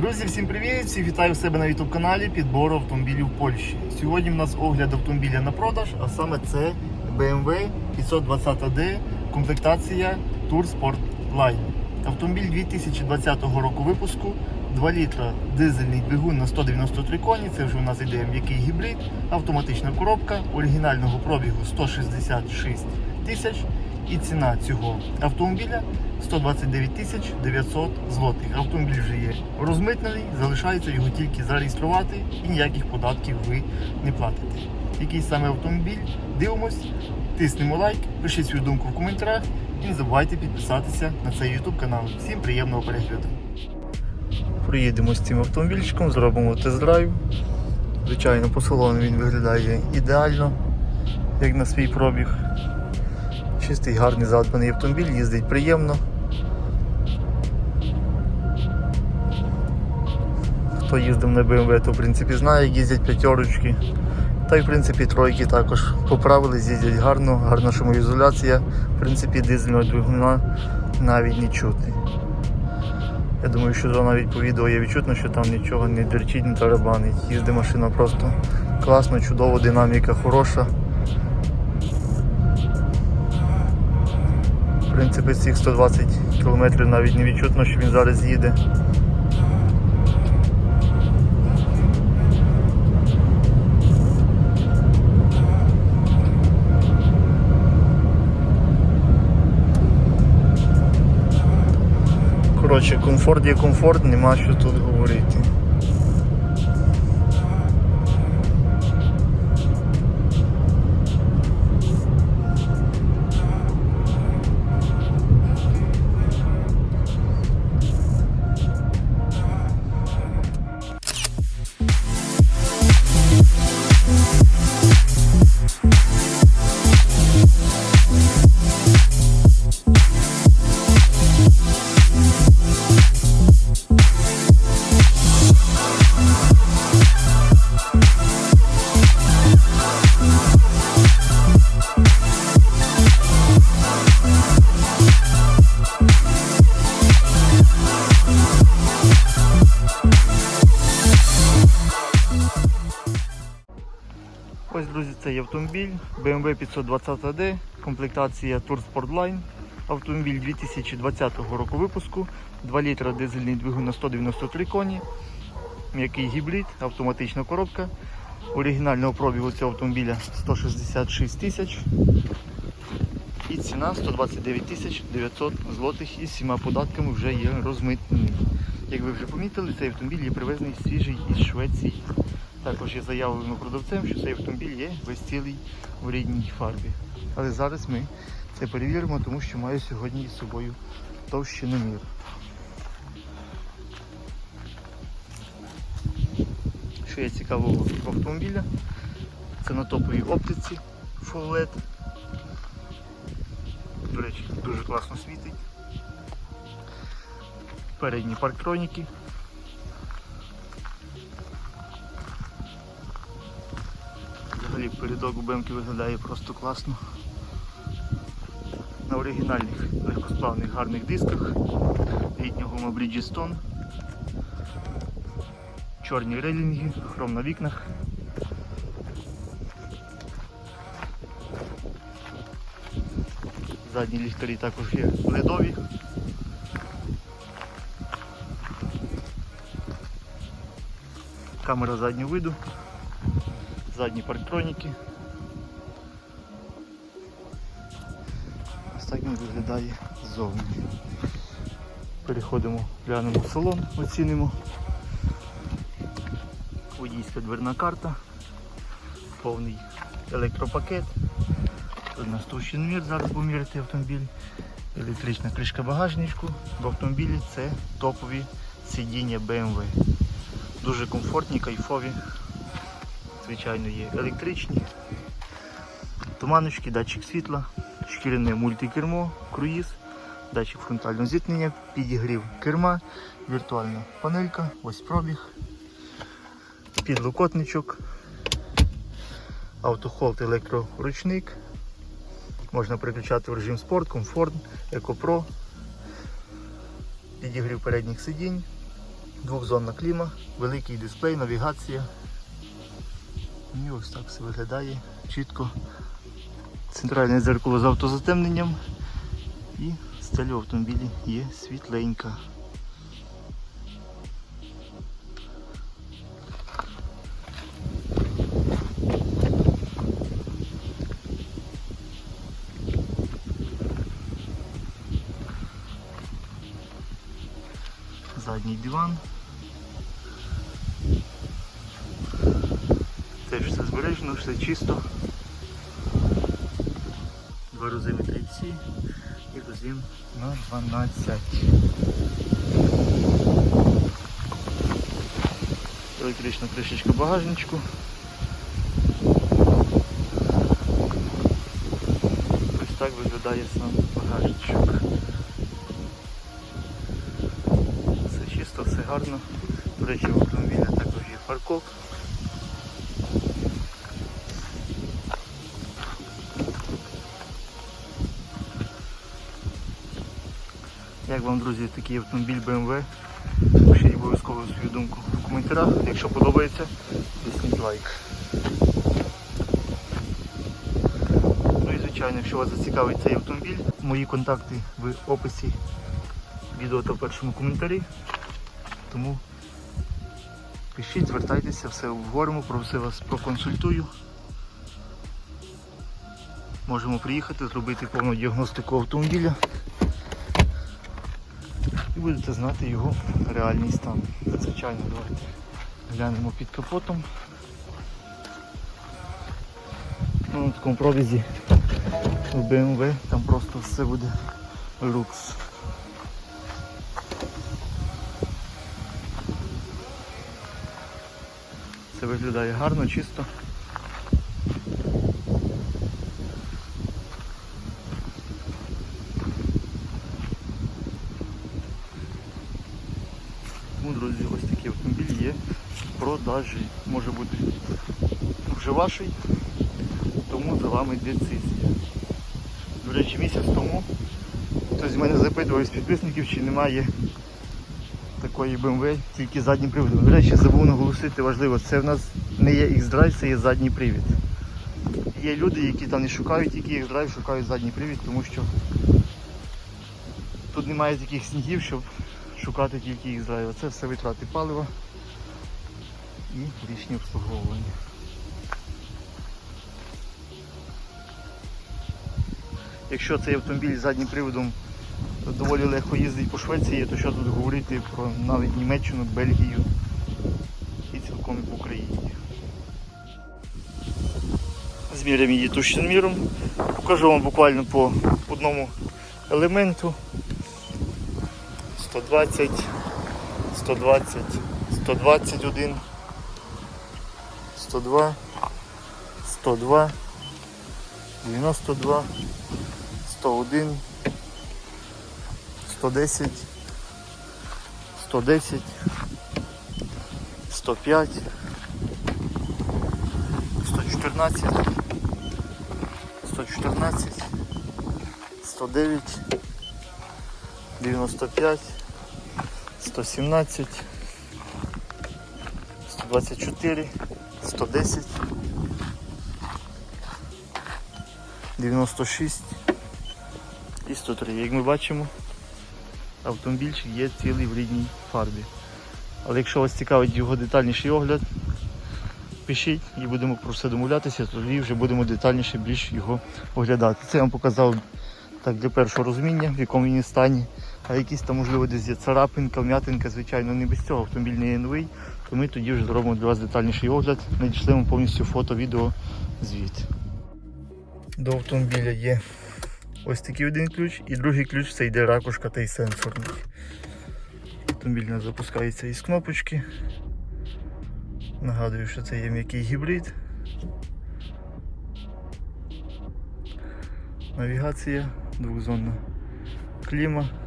Друзі, всім привіт! Всіх вітаю в себе на youtube каналі підбору автомобілів Польщі. Сьогодні в нас огляд автомобіля на продаж, а саме це BMW 520D, комплектація Tour Sport Line. Автомобіль 2020 року випуску, 2 літра дизельний двигун на 193 коні. Це вже у нас іде м'який гібрид, автоматична коробка, оригінального пробігу 166 тисяч. І ціна цього автомобіля 129 тисяч 900 злотих. Автомобіль вже є розмитнений, залишається його тільки зареєструвати і ніяких податків ви не платите. Який саме автомобіль? Дивимось, тиснемо лайк, пишіть свою думку в коментарях і не забувайте підписатися на цей YouTube канал. Всім приємного перегляду. Приїдемо з цим автомобільчиком, зробимо тест-драйв. Звичайно, по салону він виглядає ідеально, як на свій пробіг. Чистий, гарний задбаний автомобіль, їздить приємно. Хто їздив на BMW, то в принципі знає, їздять п'ятерочки. Та й в принципі тройки також поправились, їздять гарно, гарна шумоізоляція. В принципі, дизельного двигуна навіть не чути. Я думаю, що навіть по відео є відчутно, що там нічого не дерчить, не тарабанить. Їздить машина просто класно, чудово, динаміка хороша. Принципі, цих 120 км навіть не відчутно, що він зараз їде. Коротше, комфорт є комфорт, нема що тут говорити. Цей автомобіль BMW 520D, комплектація Tour Sport Line. Автомобіль 2020 року випуску, 2 літра дизельний двигун на 193 коні, м'який гібрид, автоматична коробка. Оригінального пробігу цього автомобіля 166 тисяч. І ціна 129 тисяч 900 злотих із всіма податками вже є розмитнений. Як ви вже помітили, цей автомобіль є привезений свіжий із Швеції. Також є заявлено продавцем, що цей автомобіль є весь цілий в рідній фарбі. Але зараз ми це перевіримо, тому що маю сьогодні із собою товщиномір. Що є цікавого автомобіля? Це на топовій оптиці Full LED. До речі, дуже класно світить. Передні парктроніки. Передок у БМки виглядає просто класно. На оригінальних легкосплавних гарних дисках. Літня гума Bridgestone. Чорні релінги, хром на вікнах. Задні ліхтарі також є ледові. Камера заднього виду задні парктроніки. Ось виглядає ззовні. Переходимо, глянемо в салон, оцінимо. Водійська дверна карта, повний електропакет. Тут нас товщиномір, зараз поміряти автомобіль. Електрична кришка багажничку. В автомобілі це топові сидіння BMW. Дуже комфортні, кайфові звичайно, є електричні, туманочки, датчик світла, шкіряне мультикермо, круїз, датчик фронтального зіткнення, підігрів керма, віртуальна панелька, ось пробіг, підлокотничок, автохолд електроручник, можна переключати в режим спорт, комфорт, екопро, підігрів передніх сидінь, Двохзонна кліма, великий дисплей, навігація. І ось так все виглядає чітко. Центральне дзеркало з автозатемненням і стеля в автомобілі є світленька. Задній диван. Теж все збережено, все чисто. Два розими Type-C і розим на 12. Електрична кришечка багажничку. Ось так виглядає сам багажничок. Все чисто, все гарно. До речі, в автомобілі також є паркок. Як вам, друзі, такий автомобіль BMW? Пишіть обов'язково свою думку в коментарях. Якщо подобається, тисніть лайк. Ну і звичайно, якщо вас зацікавить цей автомобіль, мої контакти в описі відео та в першому коментарі. Тому пишіть, звертайтеся, все обговоримо, про все вас проконсультую. Можемо приїхати, зробити повну діагностику автомобіля будете знати його реальний стан. Звичайно, давайте глянемо під капотом. Ну, на такому пробізі в BMW там просто все буде люкс. Це виглядає гарно, чисто. Тому, друзі, ось такий автомобіль є в. Може бути вже ваший, тому за вами децизія. До речі, місяць тому хтось з мене запитував з підписників, чи немає такої BMW, тільки заднім приводом. До речі, забув наголосити важливо, це в нас не є X-Drive, це є задній привід. Є люди, які там не шукають тільки X-Drive, шукають задній привід, тому що тут немає таких снігів, щоб шукати тільки X-Drive. Це все витрати палива і річні обслуговування. Якщо цей автомобіль з заднім приводом доволі легко їздить по Швеції, то що тут говорити про навіть Німеччину, Бельгію і цілком і по Україні. Зміряємо її товщиноміром. Покажу вам буквально по одному елементу. 120, 120, 121, 102, 102, 92, 101, 110, 110, 105, 114, 114, 109, 95, 117, 124, 110, 96 і 103. Як ми бачимо, автомобільчик є цілий в рідній фарбі. Але якщо вас цікавить його детальніший огляд, пишіть і будемо про все домовлятися, тоді вже будемо детальніше більш його оглядати. Це я вам показав так для першого розуміння, в якому він стані. А якісь там, можливо, десь є царапинка, вм'ятинка, звичайно, не без цього. Автомобіль не новий, то ми тоді вже зробимо для вас детальніший огляд, надійшли вам повністю фото, відео, звіт. До автомобіля є ось такий один ключ, і другий ключ це йде ракушка та й сенсорний. Автомобіль у нас запускається із кнопочки. Нагадую, що це є м'який гібрид. Навігація, двохзонна кліма.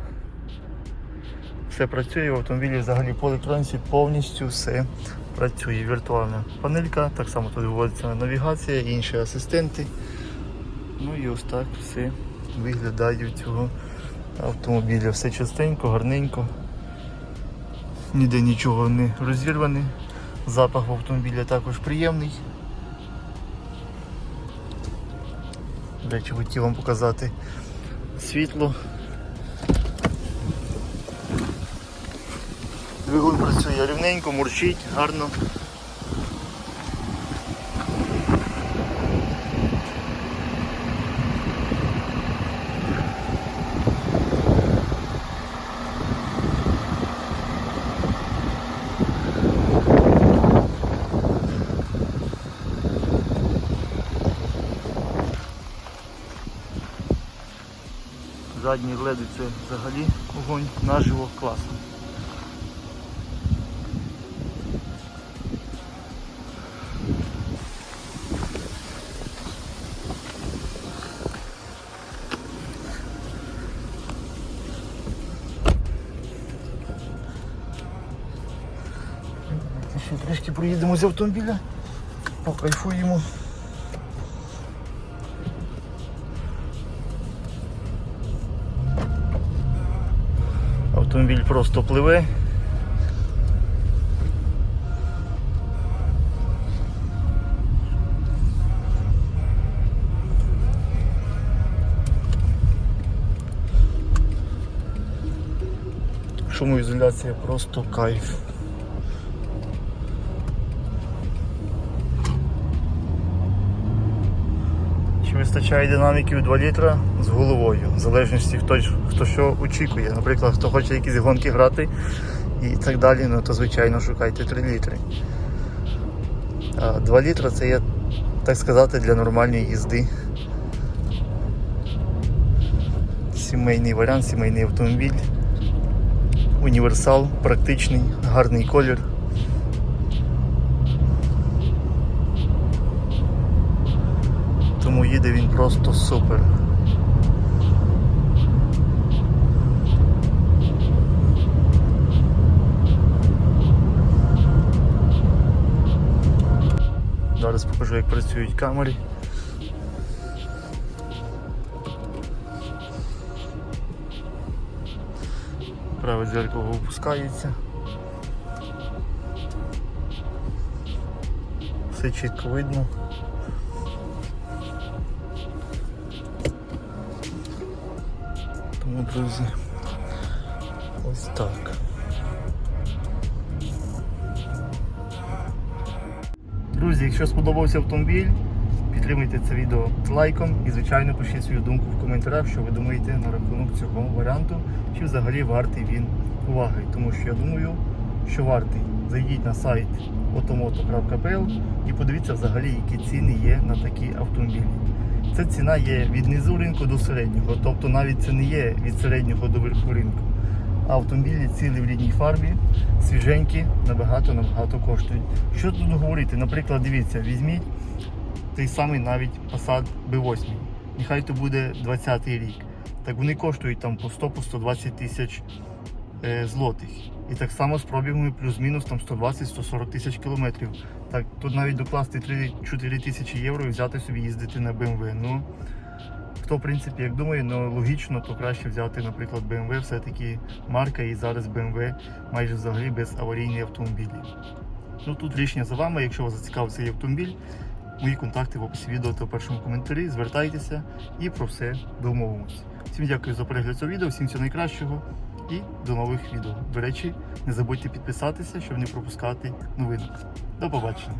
Все працює, в автомобілі взагалі по електроніці повністю все працює. Віртуальна панелька, так само тут виводиться навігація, інші асистенти. Ну і ось так все виглядає у цього автомобіля. Все чистенько, гарненько. ніде нічого не розірване. Запах в автомобіля також приємний. До речі, хотів вам показати світло. Двигун працює рівненько, мурчить, гарно. Задні леди це взагалі огонь наживо класно. Трішки проїдемо з автомобіля, покайфуємо. Автомобіль просто пливе. Шумоізоляція просто кайф. Вистачає динаміків 2 літра з головою, в залежності хто, хто що очікує. Наприклад, хто хоче якісь гонки грати і так далі, ну то звичайно шукайте 3 літри. А 2 літра це є, так сказати, для нормальної їзди. Сімейний варіант, сімейний автомобіль. Універсал, практичний, гарний колір. Їде він просто супер. Зараз покажу, як працюють камери. Праве дзеркало опускається. Все чітко видно. Тому, друзі, ось так. Друзі, якщо сподобався автомобіль, підтримуйте це відео лайком і, звичайно, пишіть свою думку в коментарях, що ви думаєте на рахунок цього варіанту, чи взагалі вартий він уваги. Тому що я думаю, що вартий. Зайдіть на сайт automoto.pl і подивіться взагалі, які ціни є на такі автомобілі. Ця ціна є від низу ринку до середнього, тобто навіть це не є від середнього до верху ринку. Автомобілі цілі в рідній фарбі, свіженькі, набагато-набагато коштують. Що тут говорити? Наприклад, дивіться, візьміть той самий навіть Passat B8. Нехай то буде 20-й рік. Так вони коштують там по 100 по 120 тисяч е, злотих. І так само з пробігами плюс-мінус там 120-140 тисяч кілометрів. Так, тут навіть докласти 3-4 тисячі євро і взяти собі їздити на BMW. Ну, хто, в принципі, як думає, ну логічно, то краще взяти, наприклад, BMW, все-таки марка, і зараз BMW майже взагалі без аварійні автомобілі. Ну тут рішення за вами, якщо вас зацікавив цей автомобіль, мої контакти в описі відео та в першому коментарі. Звертайтеся і про все домовимось. Всім дякую за перегляд цього відео, всім всього найкращого і до нових відео. До речі, не забудьте підписатися, щоб не пропускати новини. До побачення.